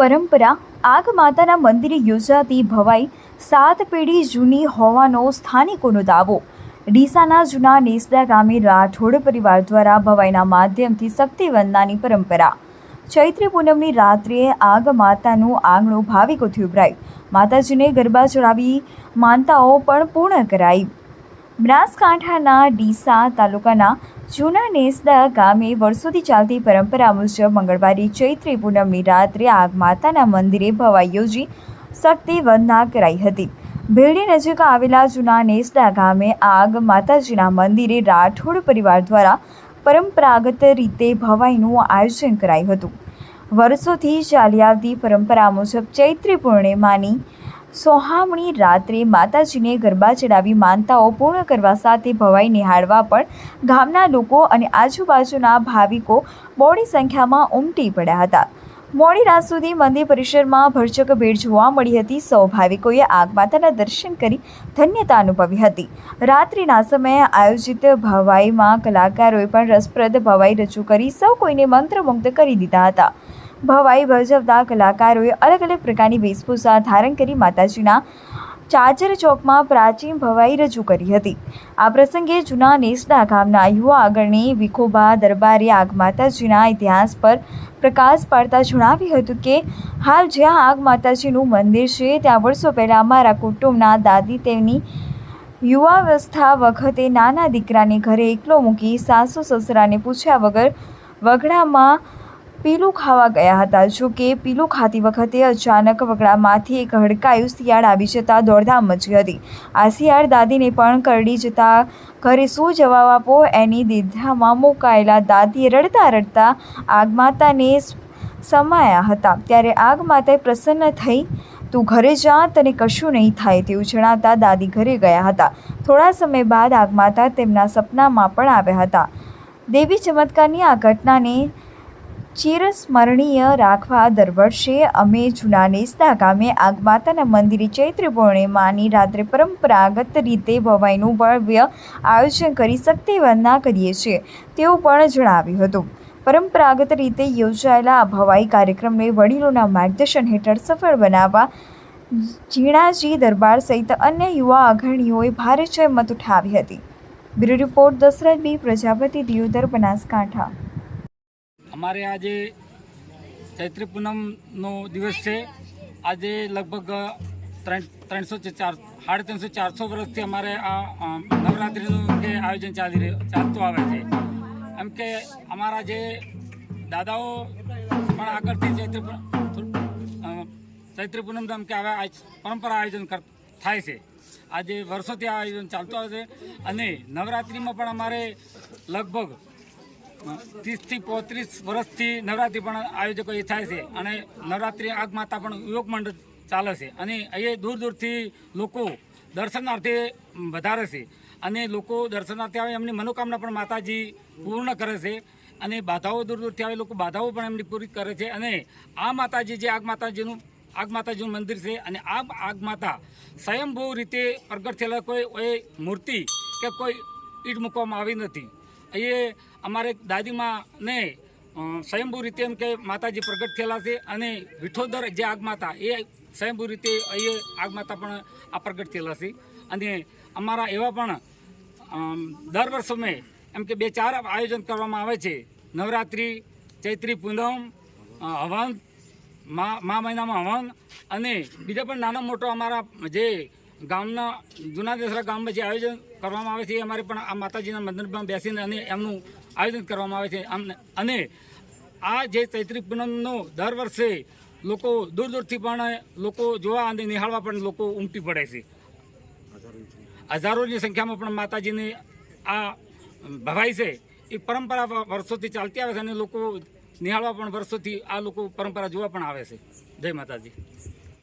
પરંપરા આગ માતાના મંદિરે યોજાતી ભવાઈ સાત પેઢી જૂની હોવાનો સ્થાનિકોનો દાવો. ડીસાના જૂના નેસડા ગામે રાઠોડ પરિવાર દ્વારા ભવાઈના માધ્યમથી શક્તિ વંદનાની પરંપરા. ચૈત્રી પૂનમની રાત્રે આગ માતાનું આંગણું ભાવિકોથી ઉભરાયું. માતાજીને ગરબા ચડાવી માનતાઓ પણ પૂર્ણ કરાઈ. બનાસકાંઠાના ડીસા તાલુકાના જૂના નેસડા ગામે વર્ષોથી ચાલતી પરંપરા મુજબ મંગળવારે ચૈત્રી પૂનમની રાત્રે આગ માતાના મંદિરે ભવાઈ યોજી શક્તિ વંદના કરાઈ હતી. ભીલડી નજીક આવેલા જૂના નેસડા ગામે આગ માતાજીના મંદિરે રાઠોડ પરિવાર દ્વારા પરંપરાગત રીતે ભવાઈનું આયોજન કરાયું હતું. વર્ષોથી ચાલી આવતી પરંપરા મુજબ ચૈત્રી પૂર્ણિમાની સોહામણી રાત્રે માતાજીને ગરબા ચડાવી માનતાઓ પૂર્ણ કરવા સાથે ભવાઈ નિહાળવા પણ ગામના લોકો અને આજુબાજુના ભાવિકો બોડી સંખ્યામાં ઉમટી પડ્યા હતા. મોડી રાત સુધી મંદિર પરિસરમાં ભરચક ભીડ જોવા મળી હતી. સૌ ભાવિકોએ આગ માતાના દર્શન કરી ધન્યતા અનુભવી હતી. રાત્રિના સમયે આયોજિત ભવાઈમાં કલાકારોએ પણ રસપ્રદ ભવાઈ રજૂ કરી સૌ કોઈને મંત્રમુગ્ધ કરી દીધા હતા. ભવાઈ ભજવતા કલાકારોએ અલગ અલગ પ્રકારની વેશભૂષા ધારણ કરી માતાજીના ચાચર ચોકમાં પ્રાચીન ભવાઈ રજૂ કરી હતી. આ પ્રસંગે જૂના નેસડા ગામના યુવા આગળની વિખોબા દરબારે આગ માતાજીના ઇતિહાસ પર પ્રકાશ પાડતા જણાવ્યું હતું કે, હાલ જ્યાં આગ માતાજીનું મંદિર છે, ત્યાં વર્ષો પહેલાં અમારા કુટુંબના દાદી તેમની યુવાવસ્થા વખતે નાના દીકરાને ઘરે એકલો મૂકી સાસુ સસરાને પૂછ્યા વગર વગડામાં પીલું ખાવા ગયા હતા. જો કે પીલું ખાતી વખતે અચાનક વગડામાંથી એક હડકાયું શિયાળ આવી જતાં દોડધામ મચી હતી. આ શિયાળ દાદીને પણ કરડી જતાં ઘરે શું જવાબ આપો એની દીધામાં મુકાયેલા દાદીએ રડતા રડતા આગ માતાને સમાયા હતા. ત્યારે આગ માતાએ પ્રસન્ન થઈ, તું ઘરે જા, તને કશું નહીં થાય તેવું જણાતા દાદી ઘરે ગયા હતા. થોડા સમય બાદ આગમાતા તેમના સપનામાં પણ આવ્યા હતા. દેવી ચમત્કારની આ ઘટનાને ચિરસ્મરણીય રાખવા દર વર્ષે અમે જૂના નેસના ગામે આગ માતાના મંદિરે ચૈત્ર પૂર્ણિમાની રાત્રે પરંપરાગત રીતે ભવાઈનું ભવ્ય આયોજન કરી શક્તિ વંદના કરીએ છીએ, તેવું પણ જણાવ્યું હતું. પરંપરાગત રીતે યોજાયેલા આ ભવાઈ કાર્યક્રમને વડીલોના માર્ગદર્શન હેઠળ સફળ બનાવવા ઝીણાજી દરબાર સહિત અન્ય યુવા અગ્રણીઓએ ભારે જહેમત ઉઠાવી હતી. Bureau report Dashrath B Prajapati, Deodar, Banaskantha. અમારે આજે ચૈત્રી પૂનમનો દિવસ છે. આજે લગભગ ત્રણ ત્રણસો ચાર સાડા ત્રણસો ચારસો વર્ષથી અમારે આ નવરાત્રિનું જે આયોજન ચાલી ચાલતું આવે છે. એમ કે અમારા જે દાદાઓ પણ આગળથી ચૈત્રી ચૈત્રી પૂનમ એમ કે હવે પરંપરા આયોજન થાય છે. આજે વર્ષોથી આ આયોજન ચાલતું આવે છે. અને નવરાત્રિમાં પણ અમારે લગભગ ત્રીસથી પોત્રીસ વર્ષથી નવરાત્રિ પણ આયોજકો એ થાય છે. અને નવરાત્રિ આગમાતા પણ યુવક મંડળ ચાલે છે. અને અહીંયા દૂર દૂરથી લોકો દર્શનાર્થે વધારે છે. અને લોકો દર્શનાર્થે આવે એમની મનોકામના પણ માતાજી પૂર્ણ કરે છે. અને બાધાઓ દૂર દૂરથી આવે, લોકો બાધાઓ પણ એમની પૂરી કરે છે. અને આ માતાજી જે આગ માતાજીનું આગ માતાજીનું મંદિર છે અને આ આગ માતા સ્વયંભૂ રીતે પ્રગટ થયેલા કોઈ એ મૂર્તિ કે કોઈ ઈટ મૂકવામાં આવી નથી. અહીંયા અમારે દાદીમાને સ્વયંભૂ રીતે એમ કે માતાજી પ્રગટ થયેલા છે અને વિઠોદર જે આગમાતા એ સ્વયંભૂ રીતે અહીંયા આગમાતા પણ આ પ્રગટ થયેલા છે. અને અમારા એવા પણ દર દર વર્ષોમાં એમ કે બે ચાર આયોજન કરવામાં આવે છે. નવરાત્રિ, ચૈત્રી પૂનમ હવન, મા મા મહિનામાં હવન અને બીજા પણ નાનો મોટો અમારા જે ગામના, જૂના દેસરા ગામમાં જે આયોજન કરવામાં આવે છે, એ અમારે પણ આ માતાજીના મંદિરમાં બેસીને અને એમનું આયોજન કરવામાં આવે છે. અને આ જે ચૈત્રી પૂનમનો દર વર્ષે લોકો દૂર દૂરથી પણ લોકો જોવા અને નિહાળવા પણ લોકો ઉમટી પડે છે. હજારોની સંખ્યામાં પણ માતાજીની આ ભવાઈ છે. એ પરંપરા વર્ષોથી ચાલતી આવે છે અને લોકો નિહાળવા પણ વર્ષોથી આ લોકો પરંપરા જોવા પણ આવે છે. જય માતાજી.